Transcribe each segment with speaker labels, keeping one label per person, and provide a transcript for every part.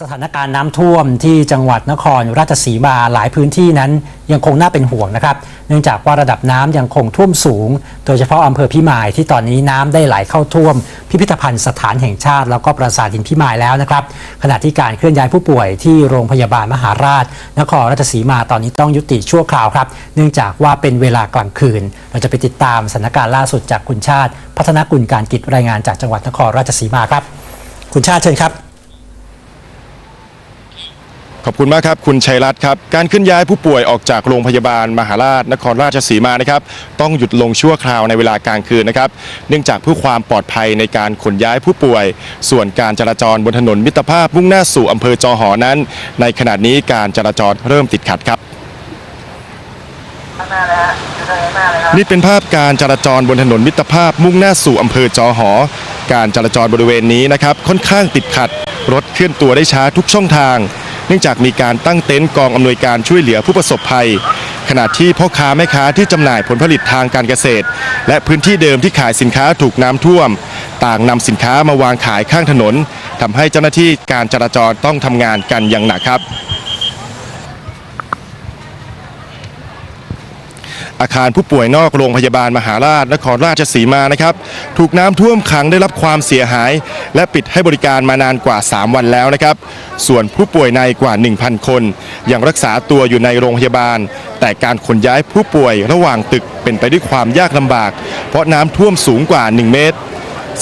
Speaker 1: สถานการณ์น้ำท่วมที่จังหวัดนครราชสีมาหลายพื้นที่นั้นยังคงน่าเป็นห่วงนะครับ เนื่องจากว่าระดับน้ำยังคงท่วมสูง โดยเฉพาะอำเภอพิมายที่ตอนนี้น้ำได้ไหลเข้าท่วม พิพิธภัณฑ์สถานแห่งชาติ แล้วก็ปราสาทหินพิมายแล้วนะครับ ขณะที่การเคลื่อนย้ายผู้ป่วยที่โรงพยาบาลมหาราช นครราชสีมาตอนนี้ต้องยุติชั่วคราวครับ เนื่องจากว่าเป็นเวลากลางคืน เราจะไปติดตามสถานการณ์ล่าสุดจากคุณชาติ พัฒนกุลการกิจรายงานจากจังหวัดนครราชสีมาครับ คุณชาติเชิญครับ
Speaker 2: ขอบคุณมากครับ คุณชัยรัตน์ครับ การเคลื่อนย้ายผู้ป่วยออกจากโรงพยาบาลมหาราชนครราชสีมานะครับ ต้องหยุดลงชั่วคราวในเวลากลางคืนนะครับ เนื่องจากเพื่อความปลอดภัยในการขนย้ายผู้ป่วย ส่วนการจราจรบนถนนมิตรภาพมุ่งหน้าสู่อำเภอจอหอนั้น ในขณะนี้การจราจรเริ่มติดขัดครับนี่เป็นภาพการจราจรบนถนนมิตรภาพมุ่งหน้าสู่อำเภอจอหอ การจราจรบริเวณนี้นะครับค่อนข้างติดขัด รถเคลื่อนตัวได้ช้าทุกช่องทาง เนื่องจากมีการตั้งเต็นท์กองอำนวยการช่วยเหลือผู้ประสบภัย ขณะที่พ่อค้าแม่ค้าที่จำหน่ายผลผลิตทางการเกษตร และพื้นที่เดิมที่ขายสินค้าถูกน้ำท่วม ต่างนำสินค้ามาวางขายข้างถนนทำให้เจ้าหน้าที่การจราจรต้องทำงานกันอย่างหนักครับ อาคารผู้ป่วยนอกโรงพยาบาลมหาราชนครราชสีมานะครับ ถูกน้ำท่วมขังได้รับความเสียหาย และปิดให้บริการมานานกว่า 3 วันแล้วนะครับ ส่วนผู้ป่วยในกว่า 1,000 คน ยังรักษาตัวอยู่ในโรงพยาบาล แต่การขนย้ายผู้ป่วยระหว่างตึกเป็นไปด้วยความยากลำบาก เพราะน้ำท่วมสูงกว่า 1 เมตร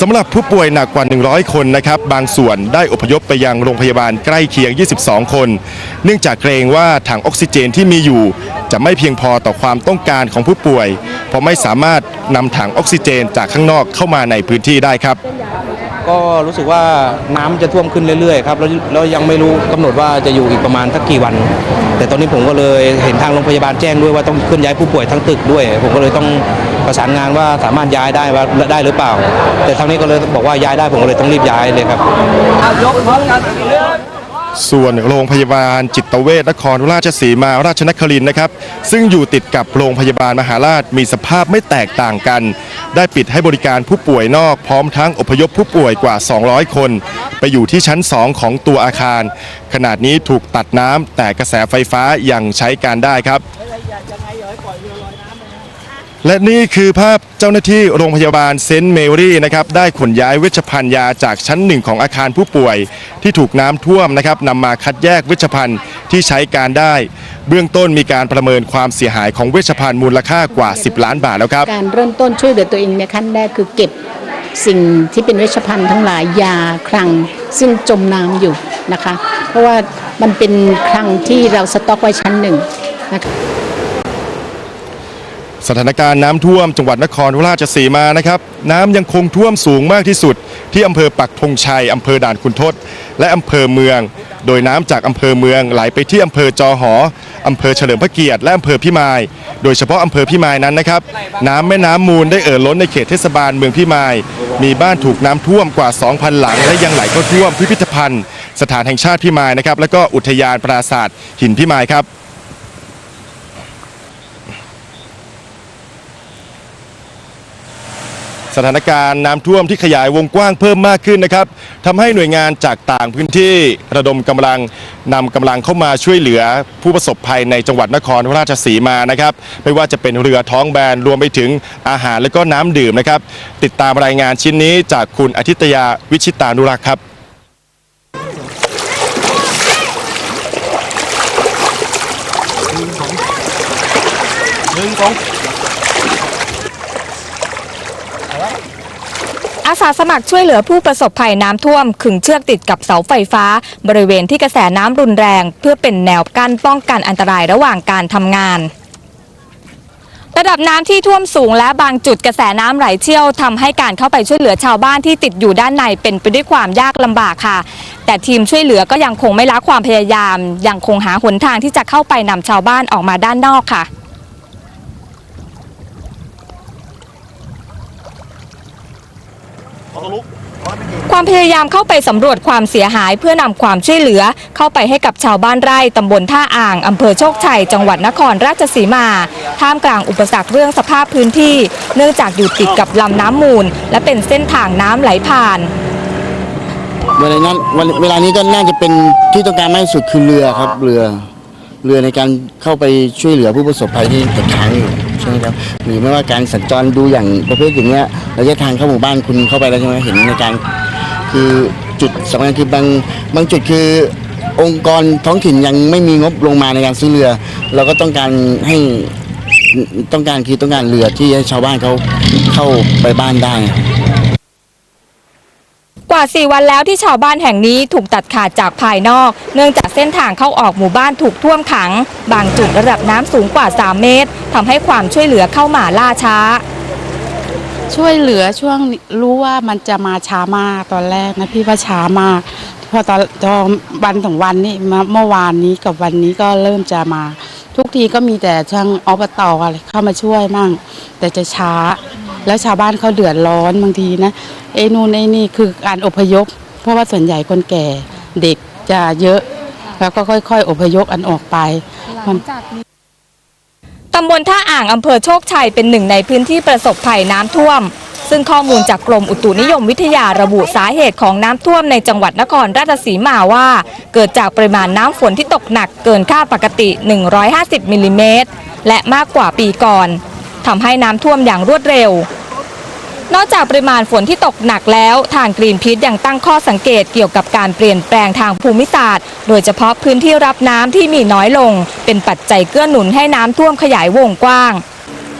Speaker 2: สำหรับผู้ป่วยหนักกว่า 100 คนนะครับ บางส่วนได้อพยพไปยังโรงพยาบาลใกล้เคียง 22 คน เนื่องจากเกรงว่าถังออกซิเจนที่มีอยู่ จะไม่เพียงพอต่อความต้องการของผู้ป่วย เพราะไม่สามารถนำถังออกซิเจนจากข้างนอกเข้ามาในพื้นที่ได้ครับ
Speaker 3: ก็รู้สึกว่าน้ำจะท่วมขึ้นเรื่อยๆครับแล้วแล้วยังไม่รู้กำหนดว่าจะอยู่อีกประมาณสักกี่วัน แต่ตอนนี้ผมก็เลยเห็นทางโรงพยาบาลแจ้งด้วยว่าต้องเคลื่อนย้ายผู้ป่วยทั้งตึกด้วย ผมก็เลยต้อง ประสานงานว่าสามารถย้ายได้ว่าได้หรือเปล่า แต่ทางนี้ก็เลยบอกว่าย้ายได้ผมก็เลยต้องรีบย้ายเลยครับ
Speaker 2: ส่วนโรงพยาบาลจิตเวชนครราชสีมาราชนครินนะครับ ซึ่งอยู่ติดกับโรงพยาบาลมหาราชมีสภาพไม่แตกต่างกัน ได้ปิดให้บริการผู้ป่วยนอกพร้อมทั้งอพยพผู้ป่วยกว่า 200 คน ไปอยู่ที่ชั้น 2 ของตัวอาคาร ขนาดนี้ถูกตัดน้ำแต่กระแสไฟฟ้ายังใช้การได้ครับ และนี่คือภาพเจ้าหน้าที่โรงพยาบาลเซนต์เมรี่นะครับได้ขนย้ายเวชภัณฑ์ยาจากชั้นหนึ่งของอาคารผู้ป่วย ที่ถูกน้ำท่วมนะครับนำมาคัดแยกเวชภัณฑ์ที่ใช้การได้ เบื้องต้นมีการประเมินความเสียหายของเวชภัณฑ์มูลค่ากว่า 10 ล้านบาทแล้วครับ
Speaker 4: การเริ่มต้นช่วยเหลือตัวเองในขั้นแรกคือเก็บสิ่งที่เป็นเวชภัณฑ์ทั้งหลายยาคลัง ซึ่งจมน้ำอยู่นะคะ เพราะว่ามันเป็นคลังที่เราสต็อกไว้ชั้นหนึ่งนะคะ
Speaker 2: สถานการณ์น้ำท่วมจังหวัดนครราชสีมานะครับน้ำยังคงท่วมสูงมากที่สุด ที่อำเภอปักธงชัยอำเภอด่านขุนทดและอำเภอเมือง โดยน้ำจากอำเภอเมืองไหลไปที่อำเภอจอหออำเภอเฉลิมพระเกียรติและอำเภอพิมาย โดยเฉพาะอำเภอพิมายนั้นนะครับ น้ำแม่น้ำมูลได้เอ่อล้นในเขตเทศบาลเมืองพิมาย มีบ้านถูกน้ำท่วมกว่า 2,000 หลัง และยังไหลเข้าท่วมพิพิธภัณฑ์ สถานแห่งชาติพิมายนะครับแล้วก็อุทยานปราสาทหินพิมายครับ สถานการณ์น้ำท่วมที่ขยายวงกว้างเพิ่มมากขึ้นนะครับทำให้หน่วยงานจากต่างพื้นที่ระดมกำลังนำกำลังเข้ามาช่วยเหลือผู้ประสบภัยในจังหวัดนครราชสีมานะครับ ไม่ว่าจะเป็นเรือท้องแบนรวมไปถึงอาหารและก็น้ำดื่มนะครับ ติดตามรายงานชิ้นนี้จากคุณอาทิตยาวิชิตานุรักษ์ครับหนึ่งส
Speaker 5: องาสาสมัครช่วยเหลือผู้ประสบภัยน้ำท่วม ขึงเชือกติดกับเสาไฟฟ้า บริเวณที่กระแสน้ำรุนแรง เพื่อเป็นแนวกั้นป้องกันอันตรายระหว่างการทำงานระดับน้ำที่ท่วมสูงและบางจุดกระแสน้ำไหลเชี่ยวทำให้การเข้าไปช่วยเหลือชาวบ้านที่ติดอยู่ด้านในเป็นไปด้วยความยากลำบากค่ะ แต่ทีมช่วยเหลือก็ยังคงไม่ละความพยายาม ยังคงหาหนทางที่จะเข้าไปนำชาวบ้านออกมาด้านนอกค่ะ ความพยายามเข้าไปสำรวจความเสียหายเพื่อนำความช่วยเหลือ เข้าไปให้กับชาวบ้านไร่ตำบลท่าอ่างอำเภอโชคชัย จังหวัดนครราชสีมา ท่ามกลางอุปสรรคเรื่องสภาพพื้นที่ เนื่องจากอยู่ติดกับลำน้ำมูล และเป็นเส้นทางน้ำไหลผ่าน
Speaker 6: เวลานั้นวันเวลานี้ก็น่าจะเป็นที่ต้องการมากที่สุดคือเรือครับเรือ เรือในการเข้าไปช่วยเหลือผู้ประสบภัยที่ติดค้างอยู่ ใช่ไหมครับหรือไม่ว่าการสัญจรดูอย่างประเภทอย่างเงี้ยระยะทางเข้าหมู่บ้านคุณเข้าไปแล้วใช่ไหมเห็นในการ คือจุดสำคัญคือบางบางจุดคือองค์กรท้องถิ่นยังไม่มีงบลงมาในการซื้อเรือ เราก็ต้องการให้ต้องการคือต้องการเรือที่ให้ชาวบ้านเขาเข้าไปบ้านได้
Speaker 5: กว่า 4 วันแล้วที่ชาวบ้านแห่งนี้ถูกตัดขาดจากภายนอก เนื่องจากเส้นทางเข้าออกหมู่บ้านถูกท่วมขัง บางจุดระดับน้ำสูงกว่า 3 เมตรทำให้ความช่วยเหลือเข้ามาล่าช้า
Speaker 7: ช่วยเหลือช่วงรู้ว่ามันจะมาช้ามากตอนแรกนะพี่ว่าช้ามาก พอตอนตอนวันสองวันนี้มาเมื่อวานนี้กับวันนี้ก็เริ่มจะมา ทุกทีก็มีแต่ช่างอบตอะไรเข้ามาช่วยมั่ง แต่จะช้า แล้วชาวบ้านเขาเดือดร้อนบางทีนะไอ้นู่นไอ้นี่คือการอพยพ เพราะว่าส่วนใหญ่คนแก่เด็กจะเยอะ แล้วก็ค่อย ๆ อพยพอันออกไปมัน
Speaker 5: ตำบลท่าอ่างอำเภอโชคชัยเป็นหนึ่งในพื้นที่ประสบภัยน้ำท่วม ซึ่งข้อมูลจากกรมอุตุนิยมวิทยาระบุสาเหตุของน้ำท่วมในจังหวัดนครราชสีมาว่า เกิดจากปริมาณน้ำฝนที่ตกหนักเกินค่าปกติ 150มิลลิเมตรและมากกว่าปีก่อน ทำให้น้ำท่วมอย่างรวดเร็ว นอกจากปริมาณฝนที่ตกหนักแล้ว ทางกรีนพีทยังตั้งข้อสังเกตเกี่ยวกับการเปลี่ยนแปลงทางภูมิศาสตร์ โดยเฉพาะพื้นที่รับน้ำที่มีน้อยลง เป็นปัจจัยเกื้อหนุนให้น้ำท่วมขยายวงกว้าง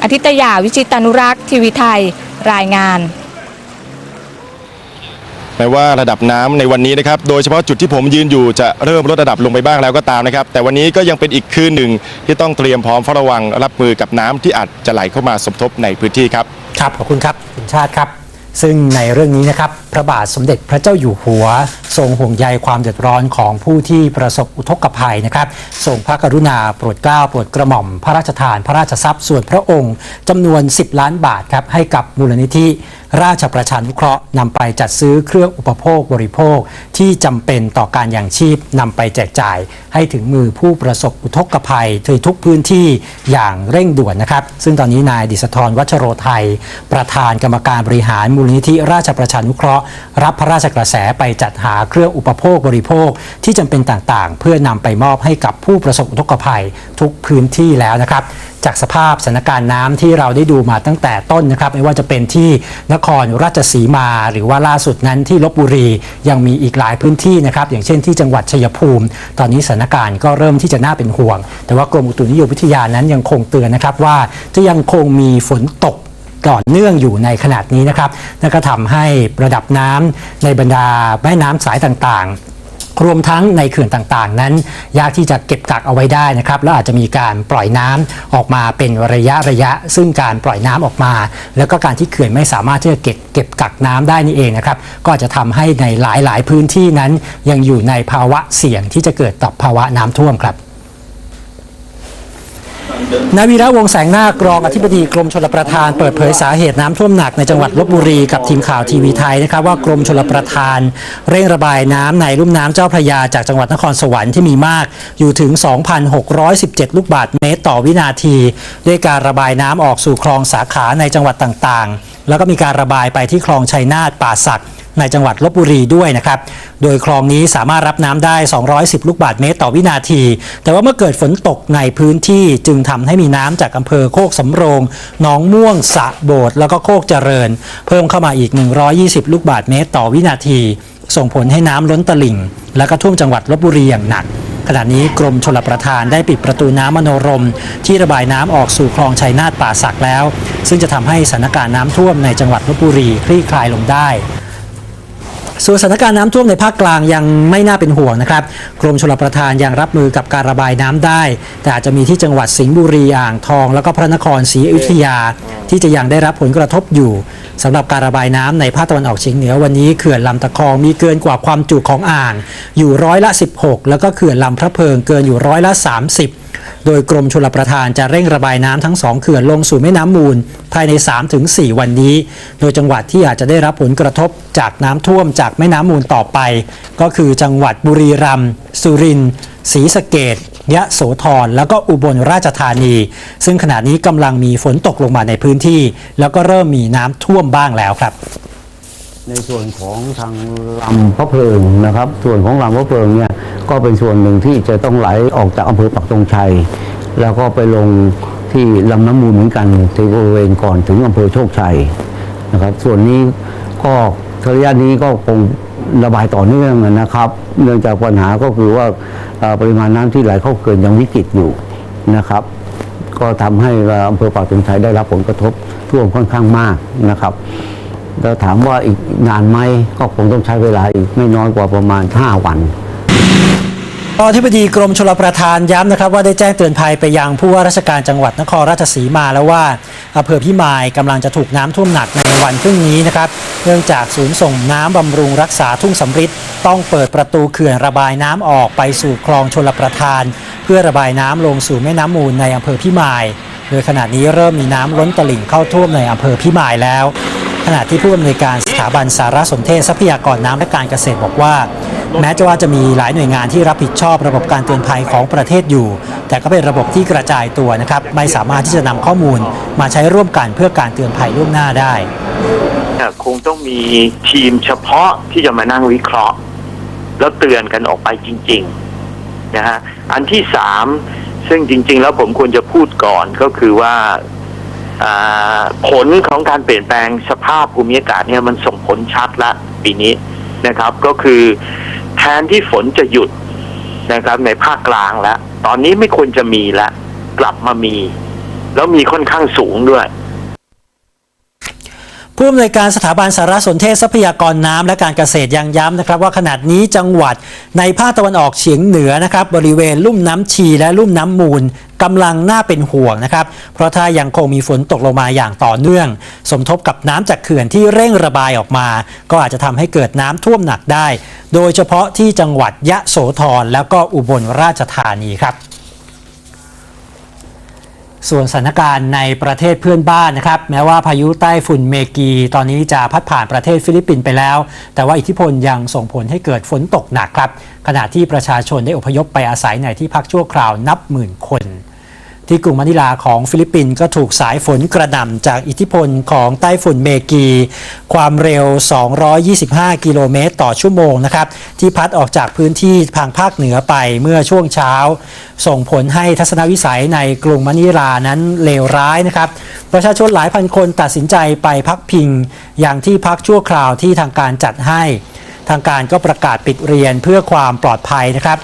Speaker 5: อธิตยาวิชิตานุรักษ์ ทีวีไทย รายงาน
Speaker 2: แม้ว่าระดับน้ำในวันนี้นะครับโดยเฉพาะจุดที่ผมยืนอยู่จะเริ่มลดระดับลงไปบ้างแล้วก็ตามนะครับ แต่วันนี้ก็ยังเป็นอีกคืนหนึ่งที่ต้องเตรียมพร้อมเฝ้าระวังรับมือกับน้ำที่อาจจะไหลเข้ามาสมทบในพื้นที่ครับ
Speaker 1: ครับขอบคุณครับคุณชาติครับ ซึ่งในเรื่องนี้นะครับพระบาทสมเด็จพระเจ้าอยู่หัว ทรงห่วงใยความเดือดร้อนของผู้ที่ประสบอุทกภัยนะครับทรงพระกรุณาโปรดเกล้าโปรดกระหม่อม พระราชทาน พระราชทรัพย์ส่วนพระองค์จำนวน 10 ล้านบาทครับให้กับมูลนิธิราชประชานุเคราะห์นำไปจัดซื้อเครื่องอุปโภคบริโภค ที่จำเป็นต่อการอย่างชีพนำไปแจกจ่าย ให้ถึงมือผู้ประสบอุทกภัยในทุกพื้นที่อย่างเร่งด่วนนะครับ ซึ่งตอนนี้นายดิษฐรวัชโรไทย ประธานกรรมการบริหารมูลนิธิราชประชานุเคราะห์รับพระราชกระแสไปจัดหาเครื่องอุปโภคบริโภคที่จำเป็นต่างๆ เพื่อนำไปมอบให้กับผู้ประสบอุทกภัยทุกพื้นที่แล้วนะครับ จากสภาพสถานการณ์น้ำที่เราได้ดูมาตั้งแต่ต้นนะครับ ไม่ว่าจะเป็นที่นครราชสีมา หรือว่าล่าสุดนั้นที่ลบบุรียังมีอีกหลายพื้นที่นะครับ อย่างเช่นที่จังหวัดชัยภูมิ ตอนนี้สถานการณ์ก็เริ่มที่จะน่าเป็นห่วง แต่ว่ากรมอุตุนิยมวิทยานั้นยังคงเตือนนะครับว่าจะยังคงมีฝนตก ต่อเนื่องอยู่ในขนาดนี้นะครับนั่นก็ทำให้ระดับน้ำในบรรดาแม่น้ำสายต่างๆรวมทั้งในเขื่อนต่างๆ นั้น ยากที่จะเก็บกักเอาไว้ได้นะครับแล้วอาจจะมีการปล่อยน้ำออกมาเป็นระยะระยะ ซึ่งการปล่อยน้ำออกมา แล้วก็การที่เขื่อนไม่สามารถที่จะเก็บเก็บกักน้ำได้นี่เองนะครับก็จจะทำให้ในหลายๆพื้นที่นั้นยังอยู่ในภาวะเสี่ยงที่จะเกิดต่อภาวะน้ำท่วมครับ นายวีระวงแสงนาครองอธิบดีกรมชลประทานเปิดเผยสาเหตุน้ำท่วมหนักในจังหวัดลบบุรีกับทีมข่าวทีวีไทยนะครับว่ากรมชลประทาน เร่งระบายน้ำในลุ่มน้ำเจ้าพระยาจากจังหวัดนครสวรรค์ที่มีมากอยู่ถึง 2,617 ลูกบาศก์เมตรต่อวินาที ด้วยการระบายน้ำออกสู่คลองสาขาในจังหวัดต่างๆ แล้วก็มีการระบายไปที่คลองชัยนาทป่าสัก ในจังหวัดลบบุรีด้วยนะครับ โดยคลองนี้สามารถรับน้ำได้ 210 ลูกบาศก์เมตรต่อวินาที แต่ว่าเมื่อเกิดฝนตกในพื้นที่จึงทำให้มีน้ำจากอำเภอโคกสำโรงหนองม่วงสะโบดแล้วก็โคกเจริญ เพิ่มเข้ามาอีก 120 ลูกบาศก์เมตรต่อวินาที ส่งผลให้น้ำล้นตลิ่ง และก็ท่วมจังหวัดลบบุรีอย่างหนักขณะนี้กรมชลประทานได้ปิดประตูน้ำมโนรม ที่ระบายน้ำออกสู่คลองชัยนาทป่าสักแล้ว ซึ่งจะทำให้สถานการณ์น้ำท่วมในจังหวัดลบบุรีคลี่คลายลงได้ ส่วนสถานการณ์น้ำท่วมในภาคกลางยังไม่น่าเป็นห่วงนะครับ กรมชลประทานยังรับมือกับการระบายน้ำได้ แต่อาจจะมีที่จังหวัดสิงห์บุรีอ่างทอง แล้วก็พระนครศรีอยุธยา ที่จะยังได้รับผลกระทบอยู่สำหรับการระบายน้ำในภาคตะวันออกเฉียงเหนือวันนี้เขื่อนลำตะคองมีเกินกว่าความจุของอ่าง อยู่ร้อยละ 16 แล้วก็เขื่อนลำพระเพิงเกินอยู่ร้อยละ 30 โดยกรมชลประทานจะเร่งระบายน้ำทั้งสองเขื่อนลงสู่แม่น้ำมูล ภายใน 3-4 วันนี้ โดยจังหวัดที่อาจจะได้รับผลกระทบจากน้ำท่วมจากแม่น้ำมูลต่อไป ก็คือจังหวัดบุรีรัมย์สุรินทร์ศรีสะเกด ยะโสธรแล้วก็อุบลราชธานี ซึ่งขณะนี้กำลังมีฝนตกลงมาในพื้นที่ แล้วก็เริ่มมีน้ำท่วมบ้างแล้วครับ
Speaker 8: ในส่วนของทางลำพระเพลิงนะครับ ส่วนของลำพระเพลิงเนี่ยก็เป็นส่วนหนึ่งที่จะต้องไหลออกจากอำเภอปักธงชัย แล้วก็ไปลงที่ลำน้ำมูลเหมือนกันที่บริเวณก่อนถึงอำเภอโชคชัยนะครับ ส่วนนี้ก็ระยะนี้ก็คง ระบายต่อเนื่องนะครับ เนื่องจากปัญหาก็คือว่าปริมาณน้ำที่ไหลเข้าเกินยังวิกฤตอยู่นะครับ ก็ทำให้อำเภอปากธงชัยได้รับผลกระทบท่วมค่อนข้างมากนะครับแล้วถามว่าอีกนานไหมก็คงต้องใช้เวลาอีกไม่น้อยกว่าประมาณ 5 วัน
Speaker 1: อธิบดีกรมชลประทานย้ำนะครับว่าได้แจ้งเตือนภัยไปยังผู้ว่าราชการจังหวัดนครราชสีมาแล้วว่าอำเภอพิมายกำลังจะถูกน้ำท่วมหนักในวันพรุ่งนี้นะครับเนื่องจากศูนย์ส่งน้ำบำรุงรักษาทุ่งสำริดต้องเปิดประตูเขื่อนระบายน้ำออกไปสู่คลองชลประทาน เพื่อระบายน้ำลงสู่แม่น้ำมูลในอำเภอพิมาย โดยขณะนี้เริ่มมีน้ำล้นตลิ่งเข้าท่วมในอำเภอพิมายแล้ว ขณะที่ผู้อำนวยการสถาบันสารสนเทศทรัพยากรน้ำและการเกษตรบอกว่า แม้จะว่าจะมีหลายหน่วยงานที่รับผิดชอบระบบการเตือนภัยของประเทศอยู่ แต่ก็เป็นระบบที่กระจายตัวนะครับไม่สามารถที่จะนำข้อมูลมาใช้ร่วมกันเพื่อการเตือนภัยล่วงหน้าได้
Speaker 9: คงต้องมีทีมเฉพาะที่จะมานั่งวิเคราะห์ แล้วเตือนกันออกไปจริงๆนะฮะอันที่สามซึ่งจริง ๆ แล้วผมควรจะพูดก่อนก็คือว่า ผลของการเปลี่ยนแปลงสภาพภูมิอากาศเนี่ยมันส่งผลชัดละปีนี้นะครับ ก็คือแทนที่ฝนจะหยุดนะครับในภาคกลางแล้ว ตอนนี้ไม่ควรจะมีแล้วกลับมามี แล้วมีค่อนข้างสูงด้วย
Speaker 1: ผู้อำนวยการสถาบันสารสนเทศทรัพยากรน้ำและการเกษตรยังย้ำนะครับว่าขณะนี้จังหวัดในภาคตะวันออกเฉียงเหนือนะครับบริเวณลุ่มน้ำชีและลุ่มน้ำมูลกำลังน่าเป็นห่วงนะครับ เพราะถ้ายังคงมีฝนตกลงมาอย่างต่อเนื่อง สมทบกับน้ำจากเขื่อนที่เร่งระบายออกมา ก็อาจจะทำให้เกิดน้ำท่วมหนักได้ โดยเฉพาะที่จังหวัดยะโสธรแล้วก็อุบลราชธานีครับ ส่วนสถานการณ์ในประเทศเพื่อนบ้านนะครับแม้ว่าพายุใต้ฝุ่นเมกีตอนนี้จะพัดผ่านประเทศฟิลิปปินส์ไปแล้ว แต่ว่าอิทธิพลยังส่งผลให้เกิดฝนตกหนักครับ ขณะที่ประชาชนได้อพยพไปอาศัยในที่พักชั่วคราวนับหมื่นคน ที่กรุงมะนิลาของฟิลิปปินส์ก็ถูกสายฝนกระหน่ำจากอิทธิพลของไต้ฝุ่นเมกี ความเร็ว 225 กิโลเมตร ต่อชั่วโมงนะครับ ที่พัดออกจากพื้นที่ทางภาคเหนือไปเมื่อช่วงเช้า ส่งผลให้ทัศนวิสัยในกรุงมะนิลานั้นเลวร้ายนะครับ ประชาชนหลายพันคนตัดสินใจไปพักพิง อย่างที่พักชั่วคราวที่ทางการจัดให้ ทางการก็ประกาศปิดเรียนเพื่อความปลอดภัยนะครับ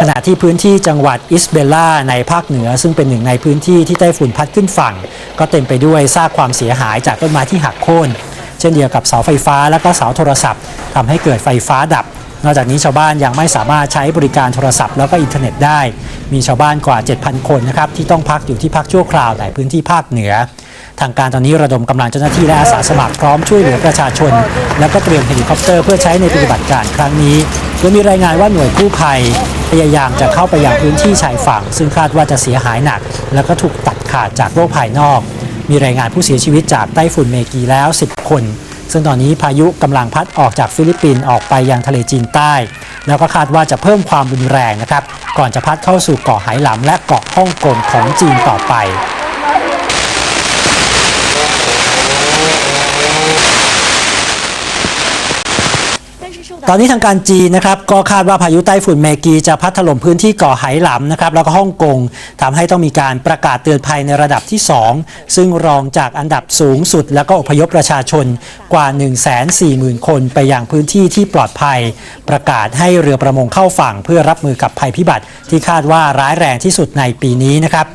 Speaker 1: ขณะที่พื้นที่จังหวัดอิสเบลล่าในภาคเหนือ ซึ่งเป็นหนึ่งในพื้นที่ที่ไต้ฝุ่นพัดขึ้นฝั่ง ก็เต็มไปด้วยซากความเสียหายจากต้นไม้ที่หักโค่นเช่นเดียวกับเสาไฟฟ้าและก็เสาโทรศัพท์ทำให้เกิดไฟฟ้าดับ นอกจากนี้ชาวบ้านยังไม่สามารถใช้บริการโทรศัพท์แล้วก็อินเทอร์เน็ตได้ มีชาวบ้านกว่า 7,000 คนนะครับที่ต้องพักอยู่ที่พักชั่วคราวในพื้นที่ภาคเหนือ ทางการตอนนี้ระดมกำลังเจ้าหน้าที่และอาสาสมัครพร้อมช่วยเหลือประชาชน แล้วก็เตรียมเฮลิคอปเตอร์เพื่อใช้ในปฏิบัติการครั้งนี้โดยมีรายงานว่าหน่วยกู้ภัย พยายามจะเข้าไปยังพื้นที่ชายฝั่ง ซึ่งคาดว่าจะเสียหายหนัก และก็ถูกตัดขาดจากโลกภายนอก มีรายงานผู้เสียชีวิตจากไต้ฝุ่นเมกีแล้ว 10 คน ซึ่งตอนนี้พายุกำลังพัดออกจากฟิลิปปินส์ออกไปยังทะเลจีนใต้ แล้วก็คาดว่าจะเพิ่มความรุนแรงนะครับ ก่อนจะพัดเข้าสู่เกาะไหหลำและเกาะฮ่องกงของจีนต่อไป ตอนนี้ทางการจีนนะครับก็คาดว่าพายุไต้ฝุ่นเมกีจะพัดถล่มพื้นที่เกาะไหหลำนะครับแล้วก็ฮ่องกงทำให้ต้องมีการประกาศเตือนภัยในระดับที่ 2 ซึ่งรองจากอันดับสูงสุด แล้วก็อพยพประชาชนกว่า 1 4 0 0 0 0 คนไปยังพื้นที่ที่ปลอดภัย ประกาศให้เรือประมงเข้าฝั่ง เพื่อรับมือกับภัยพิบัติที่คาดว่าร้ายแรงที่สุดในปีนี้นะครับ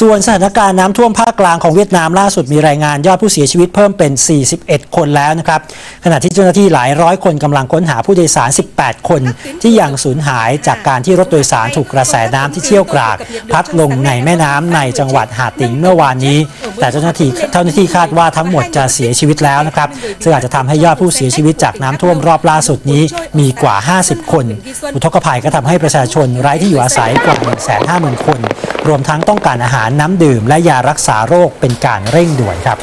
Speaker 1: ส่วนสถานการณ์น้ำท่วมภาคกลางของเวียดนามล่าสุดมีรายงานยอดผู้เสียชีวิตเพิ่มเป็น 41 คนแล้วนะครับ ขณะที่เจ้าหน้าที่หลายร้อยคนกำลังค้นหาผู้โดยสาร 18 คน ที่ยังสูญหายจากการที่รถโดยสารถูกกระแสน้ำที่เชี่ยวกราก พัดลงในแม่น้ำในจังหวัดหาดติงเมื่อวานนี้ แต่เจ้าหน้าที่เจ้าหน้าที่คาดว่าทั้งหมดจะเสียชีวิตแล้วนะครับซึ่งอาจจะทำให้ยอดผู้เสียชีวิตจากน้ำท่วมรอบล่าสุดนี้มีกว่า 50 คน อุทกภัยก็ทำให้ประชาชนไร้ที่อยู่อาศัยกว่า 150,000 คน รวมทั้งต้องการอาหารน้ำดื่มและยารักษาโรคเป็นการเร่งด่วนครับ